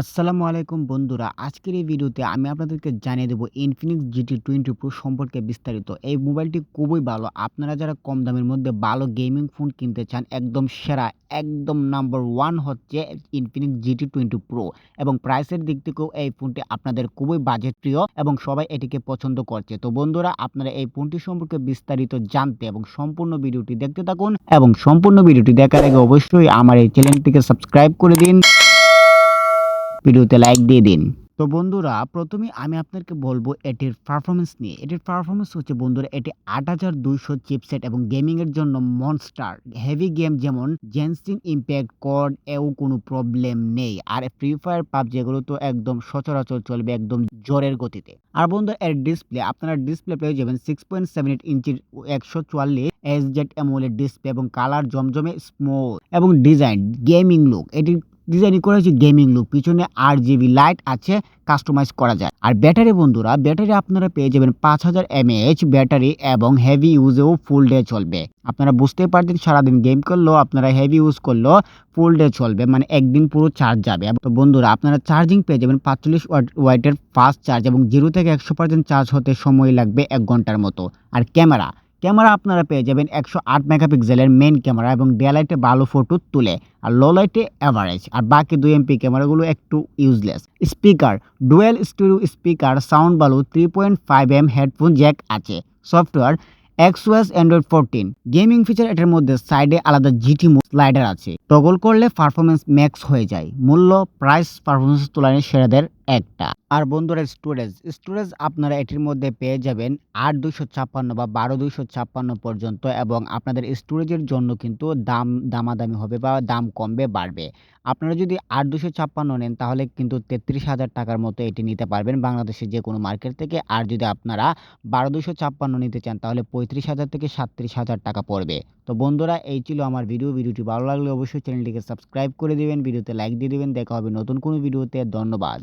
আসসালামু আলাইকুম বন্ধুরা, আজকের এই ভিডিওতে আমি আপনাদেরকে জানিয়ে দেবো ইনফিনিক্স জিটি টোয়েন্টি প্রো সম্পর্কে বিস্তারিত। এই মোবাইলটি খুবই ভালো। আপনারা যারা কম দামের মধ্যে ভালো গেমিং ফোন কিনতে চান, একদম সেরা, একদম নাম্বার ওয়ান হচ্ছে ইনফিনিক্স জিটি টোয়েন্টি প্রো এবং প্রাইসের দিক থেকেও এই ফোনটি আপনাদের খুবই বাজেট প্রিয় এবং সবাই এটিকে পছন্দ করছে। তো বন্ধুরা, আপনারা এই ফোনটি সম্পর্কে বিস্তারিত জানতে এবং সম্পূর্ণ ভিডিওটি দেখতে থাকুন এবং সম্পূর্ণ ভিডিওটি দেখার আগে অবশ্যই আমার এই চ্যানেলটিকে সাবস্ক্রাইব করে দিন। ভিডিওতে লাইক দিয়ে দিন। তো বন্ধুরা প্রথমে আমি আপনাদেরকে বলব এটির পারফরমেন্স নিয়ে। এটির পারফরমেন্স হচ্ছে বন্ধুরা, এটি আট হাজার দুইশো চিপসেট এবং গেমিং এর জন্য মনস্টার হেভি গেম যেমন জেন্সিন ইম্প্যাক্ট কর্ড এও কোনো প্রবলেম নেই। আর ফ্রি ফায়ার পাবজি এগুলো তো একদম সচরাচর চলবে একদম জোরের গতিতে। আর বন্ধু এর ডিসপ্লে আপনারা ডিসপ্লে পেয়ে যাবেন সিক্স পয়েন্ট সেভেন এইট ইঞ্চির একশো চুয়াল্লিশ এস জেড অ্যামোলেড ডিসপ্লে এবং কালার জমজমে স্মুথ এবং ডিজাইন গেমিং লুক এটির ডিজাইন হয়েছে গেমিং লুক। পিছনে আট জিবি লাইট আছে কাস্টমাইজ করা যায়। আর ব্যাটারি বন্ধুরা, ব্যাটারি আপনারা পেয়ে যাবেন পাঁচ হাজার এমএএইচ ব্যাটারি এবং হেভি ইউজেও ফুল ডে চলবে। আপনারা বুঝতেই পারছেন, সারাদিন গেম করলেও আপনারা হেভি ইউজ করলেও ফুল ডে চলবে মানে একদিন পুরো চার্জ যাবে। তো বন্ধুরা, আপনারা চার্জিং পেয়ে যাবেন পাঁচচল্লিশ ওয়াটের ফাস্ট চার্জ এবং জিরো থেকে একশো পার্সেন্ট চার্জ হতে সময় লাগবে এক ঘণ্টার মতো। আর ক্যামেরা ক্যামেরা আপনারা পেয়ে যাবেন একশো আট মেগাপিক্সেলের মেন ক্যামেরা এবং ডেলাইটে ভালো ফটো তুলে, আর লো লাইটে অ্যাভারেজ আর বাকি দুই এমপি ক্যামেরাগুলো একটু useless speaker dual studio speaker sound ভালো three point five M headphone jack আছে। Software XOS Android fourteen gaming feature এটার মধ্যে সাইডে আলাদা জিটি স্লাইডার আছে। টগল করলে পারফরমেন্স ম্যাক্স হয়ে যায়। মূল্য প্রাইস পারফরমেন্স তুলনায় সেরাদের একটা। আর বন্ধুরা স্টোরেজ স্টোরেজ আপনারা এটির মধ্যে পেয়ে যাবেন আট দুইশো ছাপ্পান্ন বা বারো দুইশো ছাপ্পান্ন পর্যন্ত এবং আপনাদের স্টোরেজের জন্য কিন্তু দাম, দামাদামি হবে বা দাম কমবে, বাড়বে। আপনারা যদি আট দুশো ছাপ্পান্ন নেন, তাহলে কিন্তু তেত্রিশ হাজার টাকার মতো এটি নিতে পারবেন বাংলাদেশের যে কোনো মার্কেট থেকে। আর যদি আপনারা বারো দুশো ছাপ্পান্ন নিতে চান, তাহলে পঁয়ত্রিশ হাজার থেকে সাতত্রিশ হাজার টাকা পড়বে। তো বন্ধুরা, এই ছিল আমার ভিডিও ভিডিওটি ভালো লাগলে অবশ্যই চ্যানেলটিকে সাবস্ক্রাইব করে দেবেন, ভিডিওতে লাইক দিয়ে দেবেন। দেখা হবে নতুন কোনো ভিডিওতে ধন্যবাদ।